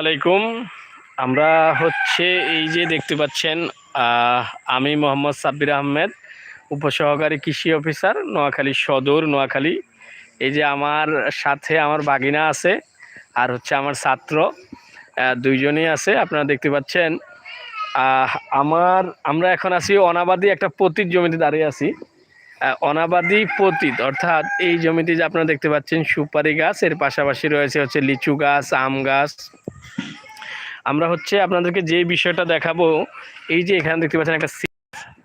আলাইকুম। আমরা হচ্ছে এই যে দেখতে পাচ্ছেন আমি মোহাম্মদ সাব্বির আহমেদ, উপসহকারী কৃষি অফিসার, নোয়াখালী সদর, নোয়াখালী। এই যে আমার সাথে আমার বাগিনা আছে আর হচ্ছে আমার ছাত্র দুইজনই আছে, আপনারা দেখতে পাচ্ছেন। আমার, আমরা এখন আছি অনাবাদী একটা পতিত জমিতে দাঁড়িয়ে আছি। অনাবাদী পতিত। অর্থাৎ এই জমিতে যে আপনারা দেখতে পাচ্ছেন, সুপারি গাছ, এর পাশাপাশি রয়েছে হচ্ছে লিচু গাছ, আম গাছ। আমরা হচ্ছে আপনাদেরকে যে বিষয়টা দেখাবো, এই যে এখানে দেখতে পাচ্ছেন একটা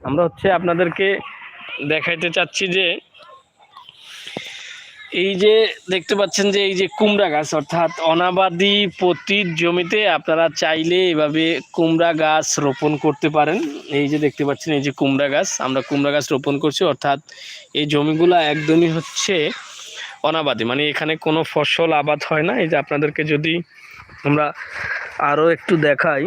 আমরা হচ্ছে আপনাদেরকে দেখাইতে চাচ্ছি যে এই যে দেখতে পাচ্ছেন যে এই যে কুমড়া গাছ, অর্থাৎ অনাবাদি পতির জমিতে আপনারা চাইলে এভাবে কুমড়া গাছ রোপণ করতে পারেন। এই যে দেখতে পাচ্ছেন, এই যে কুমড়া গাছ, আমরা কুমড়া গাছ রোপণ করছি, অর্থাৎ এই জমিগুলো একদমই হচ্ছে অনাবাদি মানে এখানে কোনো ফসল আবাদ হয় না। এই যে আপনাদেরকে যদি আমরা আরও একটু দেখাই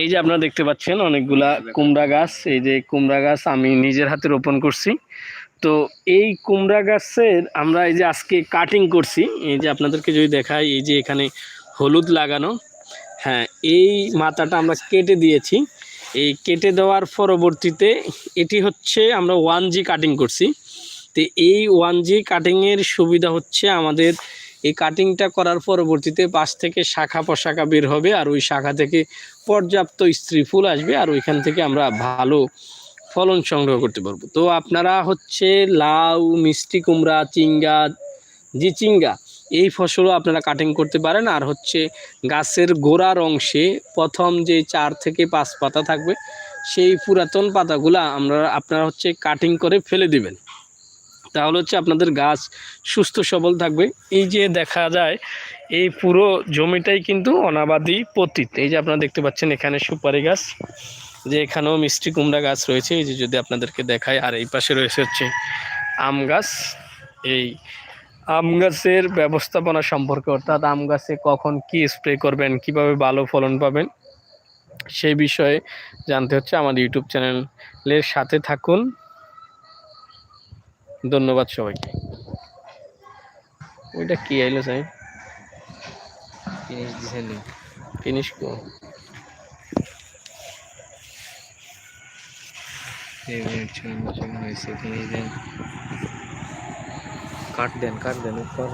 এই যে আপনারা দেখতে পাচ্ছেন অনেকগুলা কুমড়া গাছ এই যে কুমড়া গাছ আমি নিজের হাতে রোপণ করছি। তো এই কুমড়া গাছের আমরা এই যে আজকে কাটিং করছি এই যে আপনাদেরকে যদি দেখাই এই যে এখানে হলুদ লাগানো হ্যাঁ এই মাথাটা আমরা কেটে দিয়েছি। এই কেটে দেওয়ার পরবর্তীতে এটি হচ্ছে আমরা ওয়ান জি কাটিং করছি। তো এই ওয়ান জি কাটিংয়ের সুবিধা হচ্ছে আমাদের এই কাটিংটা করার পরবর্তীতে পাশ থেকে শাখা প্রশাখা বের হবে আর ওই শাখা থেকে পর্যাপ্ত স্ত্রী ফুল আসবে আর ওইখান থেকে আমরা ভালো ফলন সংগ্রহ করতে পারব। তো আপনারা হচ্ছে লাউ, মিষ্টি কুমড়া চিঙ্গা জিচিঙ্গা এই ফসলও আপনারা কাটিং করতে পারেন আর হচ্ছে গাছের গোড়ার অংশে প্রথম যে চার থেকে পাঁচ পাতা থাকবে, সেই পুরাতন পাতাগুলা আমরা, আপনারা হচ্ছে কাটিং করে ফেলে দিবেন। তাহলে হচ্ছে আপনাদের গাছ সুস্থ সবল থাকবে। এই যে দেখা যায়, এই পুরো জমিটাই কিন্তু অনাবাদি পতিত। এই যে আপনারা দেখতে পাচ্ছেন এখানে সুপারি গাছ, যে এখানেও মিষ্টি কুমড়া গাছ রয়েছে। এই যে যদি আপনাদেরকে দেখায় আর এই পাশে রয়েছে হচ্ছে আম গাছ। এই আম গাছের ব্যবস্থাপনা সম্পর্কে অর্থাৎ আম গাছে কখন কি স্প্রে করবেন, কীভাবে ভালো ফলন পাবেন, সেই বিষয়ে জানতে হচ্ছে। আমাদের ইউটিউব চ্যানেলের সাথে থাকুন। ধন্যবাদ সবাইকে। ওইটা কি আইলো সাহেব? ফিনিশ দিছেন ফিনিশ কো। মিনিট হয়েছে দেন। কাট দেন কাট দেন উপর।